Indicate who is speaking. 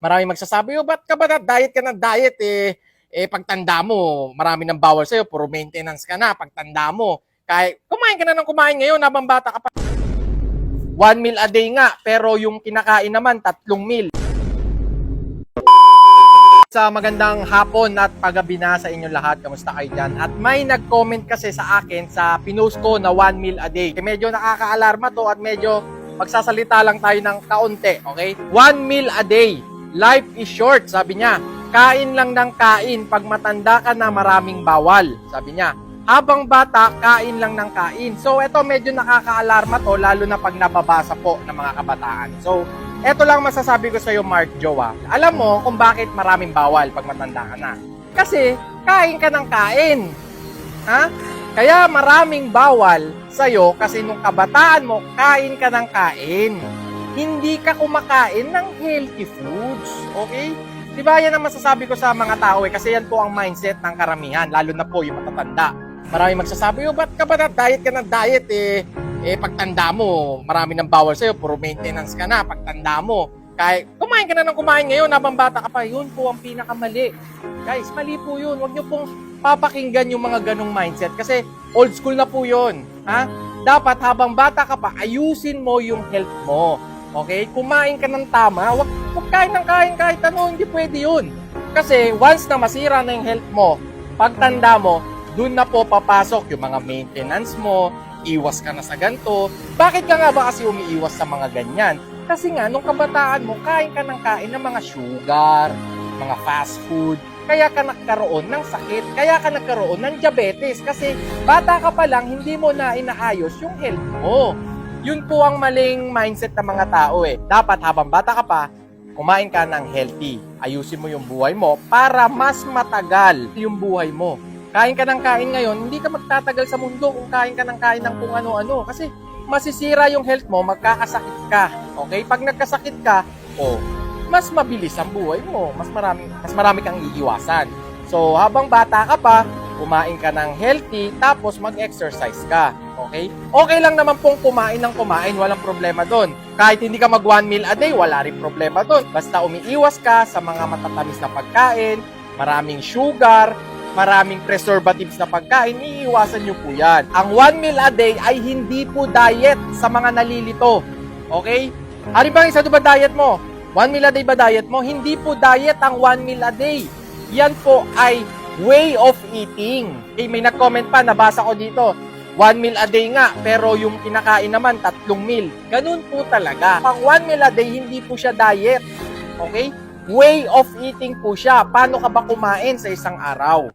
Speaker 1: Maraming magsasabi, oh, ba't ka ba na diet ka ng diet eh? Eh, pagtanda mo, marami nang bawal sa'yo, puro maintenance ka na, pagtanda mo. Kahit kumain ka na ng kumain ngayon, habang bata ka pa. One meal a day nga, pero yung kinakain naman, tatlong meal. Sa magandang hapon at paggabi na sa inyong lahat, kamusta kayo dyan? At may nag-comment kasi sa akin sa pinost ko na one meal a day. Medyo nakaka-alarma to at medyo magsasalita lang tayo ng kaunti, okay? One meal a day. Life is short, sabi niya. Kain lang ng kain. Pag matanda ka na, maraming bawal, sabi niya. Habang bata, kain lang ng kain. So, eto medyo nakaka-alarma to, lalo na pag nababasa po ng mga kabataan. So, eto lang masasabi ko sa iyo, Mark Jowa. Alam mo kung bakit maraming bawal pag matanda ka na. Kasi, kain ka ng kain. Ha? Kaya maraming bawal sa'yo kasi nung kabataan mo, kain ka ng kain. Hindi ka kumakain ng healthy foods. Okay? Diba yan ang masasabi ko sa mga tao eh, kasi yan po ang mindset ng karamihan, lalo na po yung matatanda. Maraming magsasabi, oh, ba't ka ba na diet ka ng diet eh? Eh, pagtanda mo, marami nang bawal sa'yo, puro maintenance ka na, pagtanda mo. Kahit kumain ka na ng kumain ngayon, habang ka pa, yun po ang pinakamali. Guys, mali po yun. Huwag niyo pong papakinggan yung mga ganong mindset kasi old school na po yun. Ha? Dapat habang bata ka pa, ayusin mo yung health mo. Okay? Kumain ka ng tama, wag, wag kain ng kain kahit ano, hindi pwede yun. Kasi once na masira na yung health mo, pagtanda mo, dun na po papasok yung mga maintenance mo, iwas ka na sa ganito. Bakit ka nga ba kasi umiiwas sa mga ganyan? Kasi nga, nung kabataan mo, kain ka ng kain ng mga sugar, mga fast food, kaya ka nagkaroon ng sakit, kaya ka nagkaroon ng diabetes kasi bata ka pa lang, hindi mo na inaayos yung health mo. Yun po ang maling mindset ng mga tao eh. Dapat habang bata ka pa, kumain ka ng healthy. Ayusin mo yung buhay mo para mas matagal yung buhay mo. Kain ka ng kain ngayon, hindi ka magtatagal sa mundo kung kain ka ng kain ng kung ano-ano. Kasi masisira yung health mo, magkakasakit ka. Okay? Pag nagkasakit ka, oh, mas mabilis ang buhay mo. Mas marami, mas marami kang iiwasan. So, habang bata ka pa, kumain ka ng healthy, tapos mag-exercise ka. Okay? Okay lang naman pong kumain ng kumain, walang problema doon. Kahit hindi ka mag one meal a day, wala rin problema doon. Basta umiiwas ka sa mga matatamis na pagkain, maraming sugar, maraming preservatives na pagkain, iiwasan nyo po yan. Ang one meal a day ay hindi po diet sa mga nalilito. Okay? Ano bang isa ba diet mo? One meal a day ba diet mo? Hindi po diet ang one meal a day. Yan po ay way of eating. Okay, may nag-comment pa, nabasa ko dito. One meal a day nga, pero yung kinakain naman, tatlong meal. Ganun po talaga. Pang one meal a day, hindi po siya diet. Okay? Way of eating po siya. Paano ka ba kumain sa isang araw?